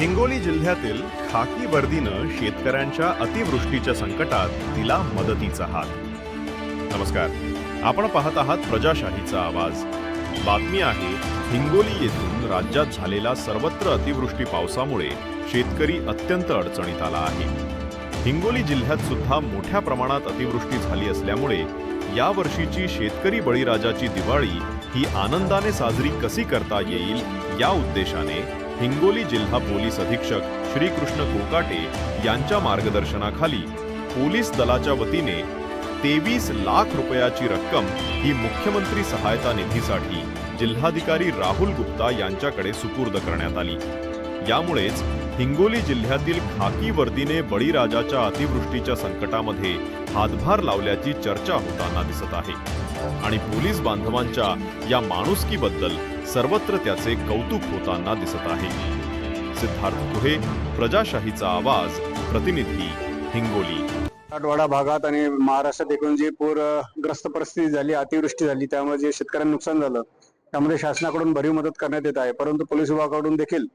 हिंगोली जिल्ह्यातील खाकी वर्दीनं शेतकऱ्यांच्या अतिवृष्टीच्या संकटात दिला मदतीचा हात. नमस्कार. आपण पाहत आहात प्रजाशाहीचा आवाज. बातमी आहे हिंगोली येथून राज्यात झालेला सर्वत्र अतिवृष्टी पावसामुळे शेतकरी अत्यंत अडचणीत आला आहे. हिंगोली जिल्ह्यात सुद्धा मोठ्या प्रमाणात अतिवृष्टी झाली असल्यामुळे या वर्षीची शेतकरी बळीराजाची दिवाळी ही आनंदाने साजरी कशी करता येईल या उद्देशाने हिंगोली जिल्हा पोलीस अधीक्षक श्रीकृष्ण कोकाटे यांच्या मार्गदर्शनाखाली पोलीस दलाच्या वतीने तेवीस लाख रुपयाची रक्कम ही मुख्यमंत्री सहायता निधीसाठी जिल्हाधिकारी राहुल गुप्ता यांच्याकडे सुपूर्द करण्यात आली. यामुळेच हिंगोली जिल्ह्यातील खाकी वर्दीने बळीराजाच्या अतिवृष्टीच्या संकटामध्ये हातभार लावल्याची चर्चा होताना दिसत आहे. आणि पोलीस बांधवांच्या या माणुसकीबद्दल सर्वत्र त्याचे कौतुक होताना दिसत आहे. सिद्धार्थ कुहे प्रजाशाहीचा आवाज प्रतिनिधी हिंगोली. मराठवाडा भागात आणि महाराष्ट्रात एकूण जी पूरग्रस्त परिस्थिती झाली अतिवृष्टी झाली त्यामुळे जे शेतकऱ्यांना नुकसान झालं त्यामध्ये शासनाकडून भरीव मदत करण्यात येत आहे. परंतु पोलीस विभागाकडून देखील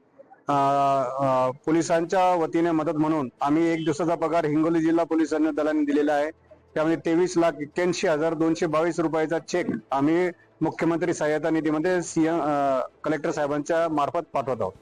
अं, पोलिसांच्या वतीने मदत म्हणून आम्ही एक दिवसाचा पगार हिंगोली जिल्हा पोलिसांनी दलाने दिलेला आहे. त्यामध्ये तेवीस लाख एक्क्याऐंशी हजार दोनशे बावीस रुपयाचा चेक आम्ही मुख्यमंत्री सहायता निधीमध्ये सीएम कलेक्टर साहेबांच्या मार्फत पाठवत आहोत.